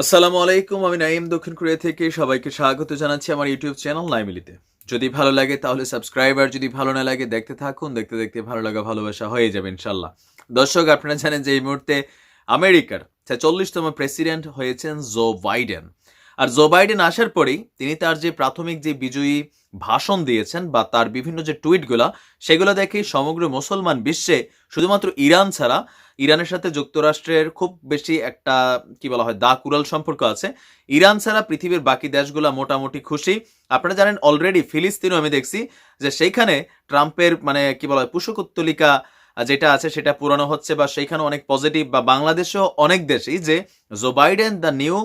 আসসালামু আলাইকুম, আমি নাইম দক্ষিণ কোরিয়া থেকে সবাইকে স্বাগত জানাচ্ছি আমার ইউটিউব চ্যানেল নাইমিলিতে যদি ভালো লাগে তাহলে সাবস্ক্রাইব, আর যদি ভালো না লাগে দেখতে থাকুন, দেখতে দেখতে ভালো লাগা ভালোবাসা হয়ে যাবে ইনশাল্লাহ দর্শক, আপনারা জানেন যে এই মুহূর্তে আমেরিকার চল্লিশতম প্রেসিডেন্ট হয়েছেন জো বাইডেন। আর জো বাইডেন আসার পরেই তিনি তার যে প্রাথমিক যে বিজয়ী ভাষণ দিয়েছেন বা তার বিভিন্ন যে টুইটগুলা, সেগুলো দেখে সমগ্র মুসলমান বিশ্বে শুধুমাত্র ইরান ছাড়া, ইরানের সাথে যুক্তরাষ্ট্রের খুব বেশি একটা, কি বলা হয় দা কুরাল সম্পর্ক আছে। ইরান ছাড়া পৃথিবীর বাকি দেশগুলো মোটামুটি খুশি। আপনারা জানেন অলরেডি ফিলিস্তিনও আমি দেখছি যে সেইখানে ট্রাম্পের মানে কি বলা হয় পুষকুত্তলিকা যেটা আছে সেটা পুরানো হচ্ছে বা সেইখানে অনেক পজিটিভ বা বাংলাদেশেও অনেক দেশেই যে Joe Biden the new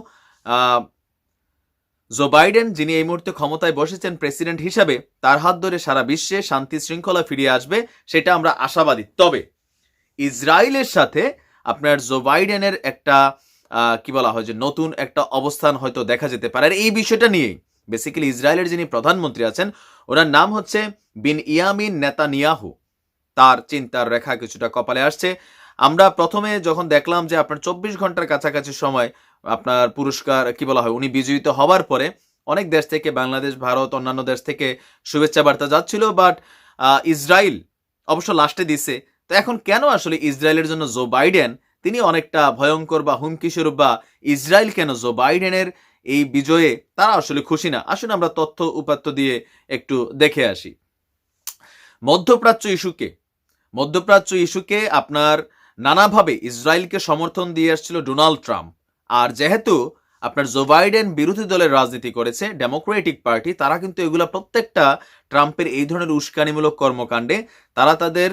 Joe Biden, যিনি এই মুহূর্তে ক্ষমতায় বসেছেন প্রেসিডেন্ট হিসাবে, তার হাত ধরে সারা বিশ্বে শান্তি শৃঙ্খলা ফিরিয়ে আসবে, সেটা আমরা আশাবাদী। তবে ইসরায়েলের সাথে আপনার জো বাইডেনের একটা কি বলা হয় যে নতুন একটা অবস্থান হয়তো দেখা যেতে পারে। আর এই বিষয়টা নিয়েই বেসিক্যালি ইসরায়েলের যিনি প্রধানমন্ত্রী আছেন, ওনার নাম হচ্ছে বিন ইয়ামিন নেতানিয়াহু। তার চিন্তার রেখা কিছুটা কপালে আসছে। আমরা প্রথমে যখন দেখলাম যে আপনার চব্বিশ ঘণ্টার কাছাকাছি সময় আপনার পুরস্কার, কি বলা হয়, উনি বিজয়িত হওয়ার পরে অনেক দেশ থেকে, বাংলাদেশ, ভারত, অন্যান্য দেশ থেকে শুভেচ্ছা বার্তা যাচ্ছিল বাট ইসরায়েল অবশ্য লাস্টে দিছে। তো এখন কেন আসলে ইসরায়েলের জন্য জো বাইডেন তিনি অনেকটা ভয়ঙ্কর বা হুমকি স্বরূপ বা ইসরায়েল কেন জো বাইডেনের এই বিজয়ে তারা আসলে খুশি না? আসুন আমরা তথ্য উপাত্ত দিয়ে একটু দেখে আসি। মধ্যপ্রাচ্য ইস্যুকে মধ্যপ্রাচ্য ইস্যুকে আপনার নানাভাবে ইসরায়েলকে সমর্থন দিয়ে আসছিল ডোনাল্ড ট্রাম্প আর যেহেতু আপনার জো বাইডেন বিরোধী দলের রাজনীতি করেছে ডেমোক্রেটিক পার্টি তারা কিন্তু এগুলো প্রত্যেকটা ট্রাম্পের এই ধরনের উস্কানিমূলক কর্মকাণ্ডে তারা তাদের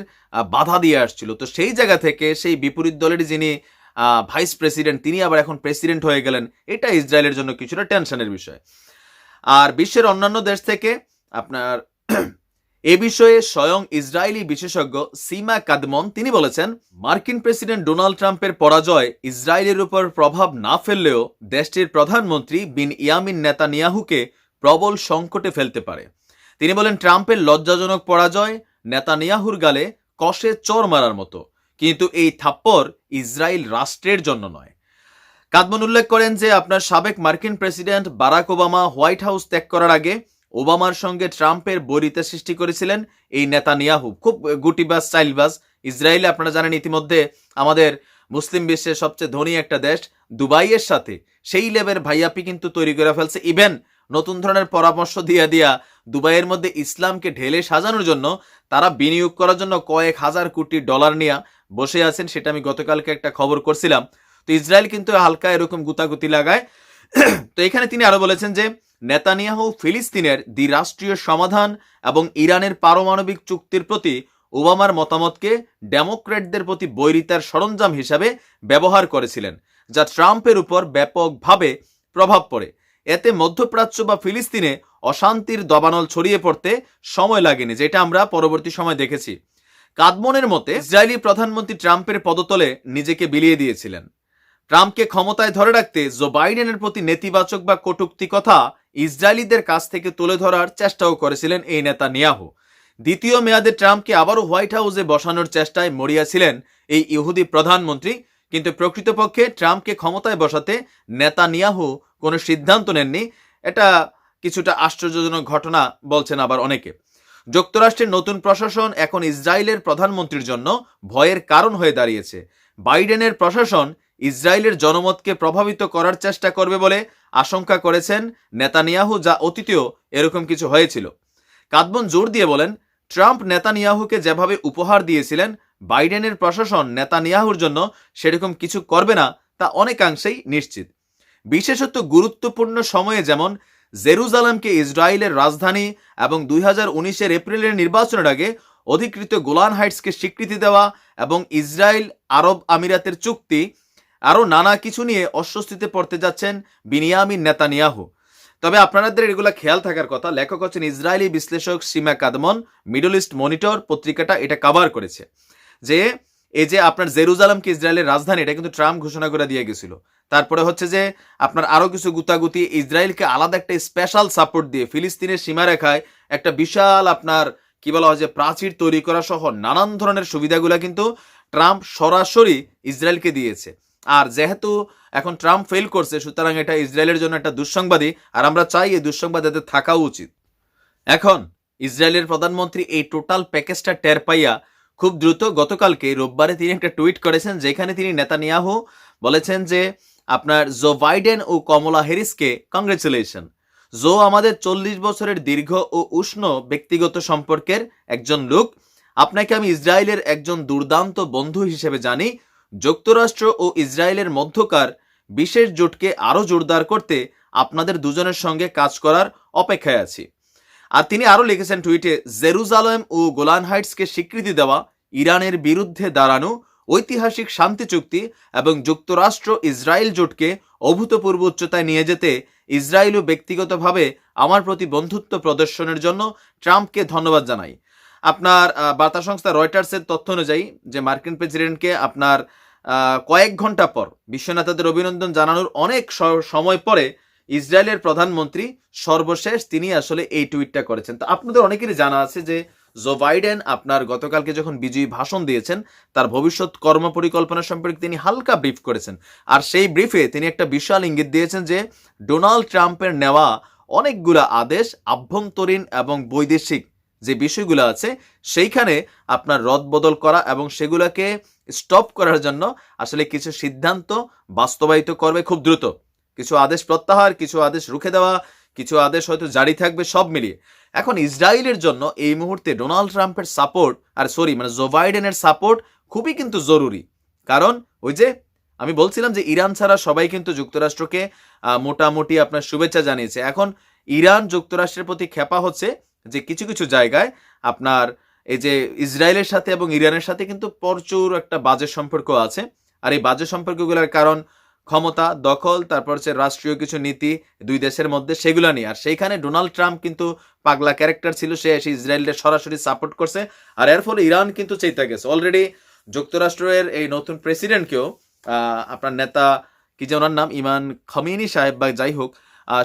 বাধা দিয়ে আসছিল। তো সেই জায়গা থেকে সেই বিপরীত দলের যিনি ভাইস প্রেসিডেন্ট তিনি আবার এখন প্রেসিডেন্ট হয়ে গেলেন। এটা ইসরায়েলের জন্য কিছুটা টেনশনের বিষয়। আর বিশ্বের অন্যান্য দেশ থেকে আপনার এ বিষয়ে স্বয়ং ইসরায়েলি বিশেষজ্ঞ সিমা কাদমন তিনি বলেছেন, মার্কিন প্রেসিডেন্ট ডোনাল্ড ট্রাম্পের পরাজয় ইসরায়েলের উপর প্রভাব না ফেললেও দেশটির প্রধানমন্ত্রী বিন ইয়ামিন নেতানিয়াহুকে প্রবল সংকটে ফেলতে পারে। তিনি বলেন, ট্রাম্পের লজ্জাজনক পরাজয় নেতানিয়াহুর গালে কষে চর মারার মতো, কিন্তু এই থাপ্পর ইসরায়েল রাষ্ট্রের জন্য নয়। কাদমন উল্লেখ করেন যে, আপনার সাবেক মার্কিন president Barack Obama White House ত্যাগ করার আগে ওবামার সঙ্গে ট্রাম্পের বরিতে সৃষ্টি করেছিলেন এই নেতানিয়াহু। খুব গুটিবাস চাইলবাস ইসরায়েলে, আপনারা জানেন, ইতিমধ্যে আমাদের মুসলিম বিশ্বের সবচেয়ে ধনী একটা দেশ, দুবাইয়ের সাথে। সেই লেভেল ভাইয়াপি কিন্তু তৈরি করে ফেলছে। ইভেন নতুন ধরনের পরামর্শ দিয়া দিয়া দুবাইয়ের মধ্যে ইসলামকে ঢেলে সাজানোর জন্য তারা বিনিয়োগ করার জন্য কয়েক হাজার কোটি ডলার নিয়ে বসে আছেন, সেটা আমি গতকালকে একটা খবর করছিলাম। তো ইসরায়েল কিন্তু হালকা এরকম গুতাগুতি লাগায়। তো এখানে তিনি আরও বলেছেন যে নেতানিয়াহু ফিলিস্তিনের দ্বিরাষ্ট্রীয় সমাধান এবং ইরানের পারমাণবিক চুক্তির প্রতি ওবামার মতামতকে ডেমোক্রেটদের প্রতি বৈরিতার সরঞ্জাম হিসাবে ব্যবহার করেছিলেন, যা ট্রাম্পের উপর ব্যাপকভাবে প্রভাব পড়ে। এতে মধ্যপ্রাচ্য বা ফিলিস্তিনে অশান্তির দবানল ছড়িয়ে পড়তে সময় লাগেনি, যেটা আমরা পরবর্তী সময় দেখেছি। কাদমনের মতে, ইসরায়েলি প্রধানমন্ত্রী ট্রাম্পের পদতলে নিজেকে বিলিয়ে দিয়েছিলেন। ট্রাম্পকে ক্ষমতায় ধরে রাখতে জো বাইডেনের প্রতি নেতিবাচক বা কটুক্তি কথা ইসরায়েলিদের কাছ থেকে তুলে ধরার চেষ্টাও করেছিলেন এই নেতা নিয়াহু দ্বিতীয় মেয়াদে ট্রাম্পকে আবারও হোয়াইট হাউসে বসানোর চেষ্টায় মরিয়াছিলেন এই ইহুদি প্রধানমন্ত্রী, কিন্তু প্রকৃতপক্ষে ট্রাম্পকে ক্ষমতায় বসাতে নেতা নিয়াহু কোনো সিদ্ধান্ত নেননি। এটা কিছুটা আশ্চর্যজনক ঘটনা বলছেন আবার অনেকে। যুক্তরাষ্ট্রের নতুন প্রশাসন এখন ইসরায়েলের প্রধানমন্ত্রীর জন্য ভয়ের কারণ হয়ে দাঁড়িয়েছে। বাইডেনের প্রশাসন ইসরায়েলের জনমতকে প্রভাবিত করার চেষ্টা করবে বলে আশঙ্কা করেছেন নেতানিয়াহু, যা অতীতেও এরকম কিছু হয়েছিল। কাদবন জোর দিয়ে বলেন, ট্রাম্প নেতানিয়াহুকে যেভাবে উপহার দিয়েছিলেন, বাইডেনের প্রশাসন নেতানিয়াহুর জন্য সেরকম কিছু করবে না, তা অনেকাংশেই নিশ্চিত। বিশেষত গুরুত্বপূর্ণ সময়ে যেমন জেরুজালেমকে ইসরায়েলের রাজধানী এবং দুই হাজার উনিশের এপ্রিলের নির্বাচনের আগে অধিকৃত গোলান হাইটসকে স্বীকৃতি দেওয়া এবং ইসরায়েল আরব আমিরাতের চুক্তি আরও নানা কিছু নিয়ে অস্বস্তিতে পড়তে যাচ্ছেন বিনিয়ামিন নেতানিয়াহু। তবে আপনাদের এগুলা খেয়াল থাকার কথা, লেখক হচ্ছেন ইসরায়েলি বিশ্লেষক Sima Kadmon, Middle East Monitor পত্রিকাটা এটা কাভার করেছে। যে এই যে আপনার জেরুজালামকে ইসরায়েলের রাজধানী, এটা কিন্তু ট্রাম্প ঘোষণা করে দিয়ে গেছিল। তারপরে হচ্ছে যে আপনার আরও কিছু গুতাগুতি, ইসরায়েলকে আলাদা একটা স্পেশাল সাপোর্ট দিয়ে ফিলিস্তিনের সীমারেখায় একটা বিশাল আপনার কি বলা হয় যে প্রাচীর তৈরি করা সহ নানান ধরনের সুবিধাগুলো কিন্তু ট্রাম্প সরাসরি ইসরায়েলকে দিয়েছে। আর যেহেতু এখন ট্রাম্প ফেল করছে, সুতরাং এটা ইসরায়েলের জন্য একটা দুঃসংবাদী আর আমরা চাই এই দুঃসংবাদ এদের থাকাও উচিত। এখন, ইসরায়েলের প্রধানমন্ত্রী এই টোটাল প্যাকেজটা টের পাইয়া খুব দ্রুত গতকালকে রোববারে তিনি একটা টুইট করেছেন, যেখানে তিনি নেতানিয়াহু বলেছেন যে, আপনার জো বাইডেন ও কমলা হ্যারিসকে কংগ্রেচুলেশন জো আমাদের চল্লিশ বছরের দীর্ঘ ও উষ্ণ ব্যক্তিগত সম্পর্কের একজন লোক। আপনাকে আমি ইসরায়েলের একজন দুর্দান্ত বন্ধু হিসেবে জানি। যুক্তরাষ্ট্র ও ইসরায়েলের মধ্যকার বিশেষ জোটকে আরও জোরদার করতে আপনাদের দুজনের সঙ্গে কাজ করার অপেক্ষায় আছি। আর তিনি আরও লিখেছেন টুইটে, জেরুজালেম ও গোলান হাইটসকে স্বীকৃতি দেওয়া, ইরানের বিরুদ্ধে দাঁড়ানো ঐতিহাসিক শান্তি চুক্তি এবং যুক্তরাষ্ট্র ইসরায়েল জোটকে অভূতপূর্ব উচ্চতায় নিয়ে যেতে ইসরায়েলও ব্যক্তিগতভাবে আমার প্রতি বন্ধুত্ব প্রদর্শনের জন্য ট্রাম্পকে ধন্যবাদ জানাই। আপনার বার্তা সংস্থা রয়টার্সের তথ্য অনুযায়ী যে মার্কিন প্রেসিডেন্টকে আপনার কয়েক ঘণ্টা পর বিশ্বনেতাদের অভিনন্দন জানানোর অনেক সময় পরে ইসরায়েলের প্রধানমন্ত্রী সর্বশেষ তিনি আসলে এই টুইটটা করেছেন। তো আপনাদের অনেকেরই জানা আছে যে জো বাইডেন আপনার গতকালকে যখন বিজয়ী ভাষণ দিয়েছেন, তার ভবিষ্যৎ কর্ম পরিকল্পনা সম্পর্কে তিনি হালকা ব্রিফ করেছেন। আর সেই ব্রিফে তিনি একটা বিশাল ইঙ্গিত দিয়েছেন যে ডোনাল্ড ট্রাম্পের নেওয়া অনেকগুলো আদেশ আভ্যন্তরীণ এবং বৈদেশিক যে বিষয়গুলো আছে, সেইখানে আপনার রদবদল করা এবং সেগুলোকে স্টপ করার জন্য আসলে কিছু সিদ্ধান্ত বাস্তবায়িত করবে খুব দ্রুত। কিছু আদেশ প্রত্যাহার, কিছু আদেশ রুখে দেওয়া, কিছু আদেশ হয়তো জারি থাকবে সব মিলিয়ে। এখন ইসরায়েলের জন্য এই মুহূর্তে ডোনাল্ড ট্রাম্পের সাপোর্ট আর সরি মানে জো বাইডেনের সাপোর্ট খুবই কিন্তু জরুরি। কারণ ওই যে আমি বলছিলাম যে ইরান ছাড়া সবাই কিন্তু যুক্তরাষ্ট্রকে মোটামুটি আপনার শুভেচ্ছা জানিয়েছে। এখন ইরান যুক্তরাষ্ট্রের প্রতি খেপা হচ্ছে যে কিছু কিছু জায়গায় আপনার এই যে ইসরায়েলের সাথে এবং ইরানের সাথে কিন্তু প্রচুর একটা বাজে সম্পর্ক আছে। আর এই বাজে সম্পর্কগুলোর কারণ ক্ষমতা, দখল, তারপর হচ্ছে রাষ্ট্রীয় কিছু নীতি, দুই দেশের মধ্যে সেগুলো নিয়ে। আর সেইখানে ডোনাল্ড ট্রাম্প কিন্তু পাগলা ক্যারেক্টার ছিল, সে এসে ইসরায়েলের সরাসরি সাপোর্ট করছে। আর এর ফলে ইরান কিন্তু চেতা গেছে। অলরেডি যুক্তরাষ্ট্রের এই নতুন প্রেসিডেন্টকেও আপনার নেতা, কি যে ওনার নাম? ইমান খমিনি সাহেব বা যাই হোক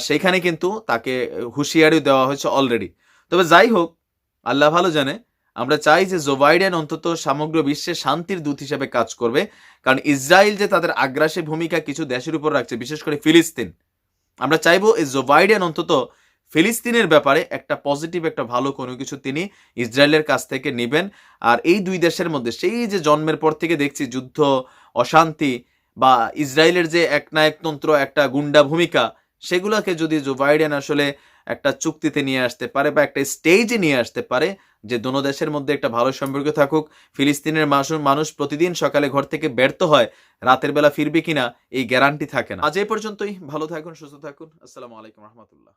সেইখানে কিন্তু তাকে হুঁশিয়ারিও দেওয়া হয়েছে অলরেডি তবে যাই হোক আল্লাহ ভালো জানে, আমরা চাই যে জো বাইডেন অন্তত সমগ্র বিশ্বে শান্তির দূত হিসেবে কাজ করবে, কারণ ইসরায়েল যে তাদের আগ্রাসী ভূমিকা কিছু দেশের উপর রাখছে, বিশেষ করে ফিলিস্তিন। আমরা চাইব এই জো বাইডেন অন্তত ফিলিস্তিনের ব্যাপারে একটা পজিটিভ একটা ভালো কোনো কিছু তিনি ইসরায়েলের কাছ থেকে নেবেন। আর এই দুই দেশের মধ্যে সেই যে জন্মের পর থেকে দেখছি যুদ্ধ, অশান্তি বা ইসরায়েলের যে একনায়কতন্ত্র, একটা গুন্ডা ভূমিকা, সেগুলোকে যদি জো বাইডেন আসলে একটা চুক্তিতে নিয়ে আসতে পারে বা একটা স্টেজে নিয়ে আসতে পারে যে দোনো দেশের মধ্যে একটা ভালো সম্পর্ক থাকুক। ফিলিস্তিনের মানুষ প্রতিদিন সকালে ঘর থেকে ব্যর্থ হয়, রাতের বেলা ফিরবে কিনা এই গ্যারান্টি থাকে না। আজ এ পর্যন্তই। ভালো থাকুন, সুস্থ থাকুন। আসসালামু আলাইকুম রহমতুল্লাহ।